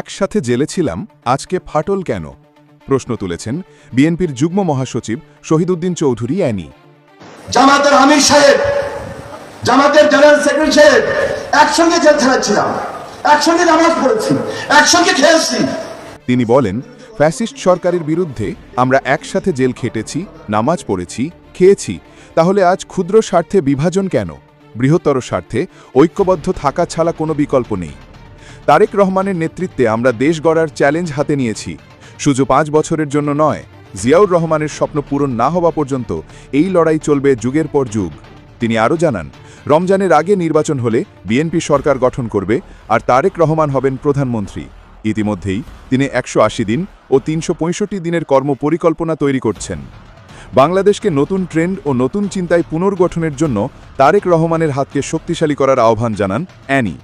একসাথে জেলে ছিলাম আজকে ফাটল কেন? প্রশ্ন তুলেছেন বিএনপির যুগ্ম মহাসচিব শহীদুদ্দিন চৌধুরী অ্যানি। জামাতের আমির সাহেব জামাতের জেনারেল সেক্রেটারি সাহেব একসঙ্গে জেল ছিলাম একসঙ্গে নামাজ পড়েছি একসঙ্গে খেয়েছি তিনি বলেন ফ্যাসিস্ট সরকারের বিরুদ্ধে আমরা একসাথে জেল খেটেছি নামাজ পড়েছি খেয়েছি তাহলে আজ ক্ষুদ্র স্বার্থে বিভাজন কেন? বৃহত্তর স্বার্থে ঐক্যবদ্ধ থাকা ছাড়া কোনো বিকল্প নেই। তারেক রহমানের নেতৃত্বে আমরা দেশ গড়ার চ্যালেঞ্জ হাতে নিয়েছি। শুধু পাঁচ বছরের জন্য নয়, জিয়াউর রহমানের স্বপ্ন পূরণ না হওয়া পর্যন্ত এই লড়াই চলবে যুগের পর যুগ। তিনি আরও জানান, রমজানের আগে নির্বাচন হলে বিএনপি সরকার গঠন করবে আর তারেক রহমান হবেন প্রধানমন্ত্রী। ইতিমধ্যেই তিনি একশো আশি দিন ও তিনশো পঁয়ষট্টি দিনের কর্মপরিকল্পনা তৈরি করছেন। বাংলাদেশকে নতুন ট্রেন্ড ও নতুন চিন্তায় পুনর্গঠনের জন্য তারেক রহমানের হাতকে শক্তিশালী করার আহ্বান জানান অ্যানি।